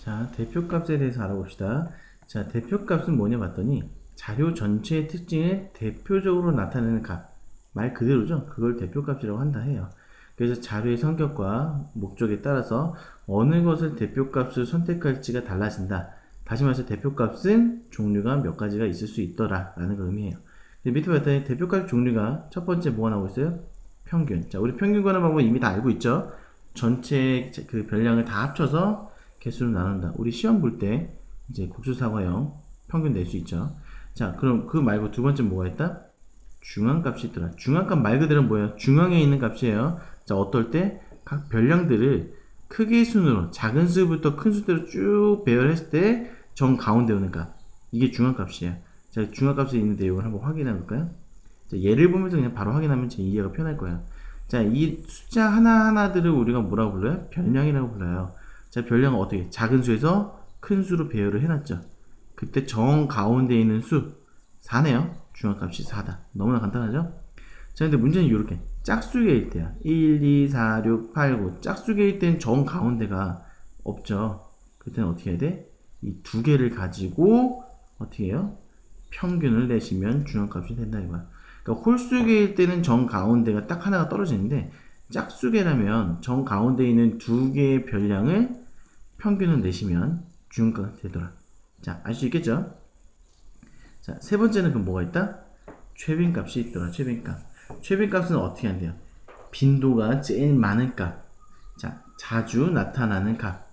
자, 대표값에 대해서 알아봅시다. 자, 대표값은 뭐냐 봤더니 자료 전체의 특징을 대표적으로 나타내는 값. 말 그대로죠. 그걸 대표값이라고 한다 해요. 그래서 자료의 성격과 목적에 따라서 어느 것을 대표값을 선택할지가 달라진다. 다시 말해서 대표값은 종류가 몇 가지가 있을 수 있더라 라는 걸 의미해요. 밑에 봤더니 대표값 종류가 첫 번째 뭐가 나오고 있어요? 평균. 자, 우리 평균 구하는 방법 이미 다 알고 있죠? 전체 그 별량을 다 합쳐서 개수로 나눈다. 우리 시험 볼 때 이제 국수사과형 평균 낼 수 있죠. 자, 그럼 그 말고 두 번째 뭐가 있다? 중앙값이 있더라. 중앙값 말 그대로 뭐예요? 중앙에 있는 값이에요. 자, 어떨 때각 별량들을 크기 순으로 작은 수부터 큰 수대로 쭉 배열했을 때 정 가운데 오는 값. 이게 중앙값이에요. 자, 중앙값에 있는 내용을 한번 확인해 볼까요? 자, 예를 보면서 그냥 바로 확인하면 제 이해가 편할 거예요. 자, 이 숫자 하나하나들을 우리가 뭐라고 불러요? 별량이라고 불러요. 자, 별량은 어떻게? 작은 수에서 큰 수로 배열을 해놨죠. 그때 정 가운데 있는 수 4네요. 중앙값이 4다. 너무나 간단하죠? 자, 근데 문제는 이렇게. 짝수개일 때야. 1, 2, 4, 6, 8, 9. 짝수개일 땐정 가운데가 없죠. 그때는 어떻게 해야 돼? 이 두 개를 가지고 어떻게 해요? 평균을 내시면 중앙값이 된다 이거야. 그러니까 홀수개일 때는 정 가운데가 딱 하나가 떨어지는데 짝수개라면 정 가운데 있는 두 개의 별량을 평균을 내시면 중앙값이 되더라. 자, 알 수 있겠죠? 자, 세 번째는 그럼 뭐가 있다? 최빈 값이 있더라. 최빈 값. 최빈 값은 어떻게 한대요? 빈도가 제일 많은 값. 자, 자주 나타나는 값.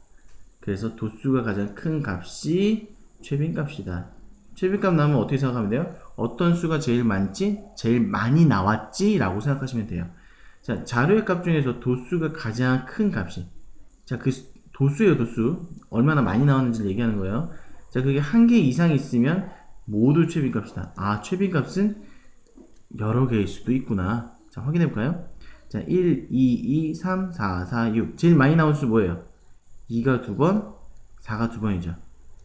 그래서 도수가 가장 큰 값이 최빈 값이다. 최빈 값 나오면 어떻게 생각하면 돼요? 어떤 수가 제일 많지? 제일 많이 나왔지? 라고 생각하시면 돼요. 자, 자료의 값 중에서 도수가 가장 큰 값이. 자, 그 수- 도수예요, 도수. 얼마나 많이 나왔는지를 얘기하는 거예요. 자, 그게 한 개 이상 있으면 모두 최빈값이다. 아, 최빈값은 여러 개일 수도 있구나. 자, 확인해 볼까요? 자, 1, 2, 2, 3, 4, 4, 6. 제일 많이 나온 수 뭐예요? 2가 두 번, 4가 두 번이죠.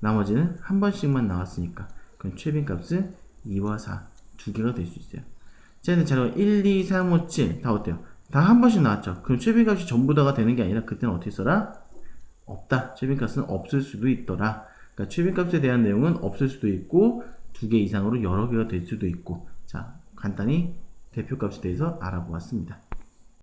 나머지는 한 번씩만 나왔으니까. 그럼 최빈값은 2와 4. 두 개가 될 수 있어요. 자, 근데 자료가 1, 2, 3, 5, 7. 다 어때요? 다 한 번씩 나왔죠. 그럼 최빈값이 전부 다가 되는 게 아니라 그때는 어떻게 써라? 없다. 최빈값은 없을 수도 있더라. 그러니까 최빈값에 대한 내용은 없을 수도 있고 두 개 이상으로 여러 개가 될 수도 있고 자 간단히 대표값에 대해서 알아보았습니다.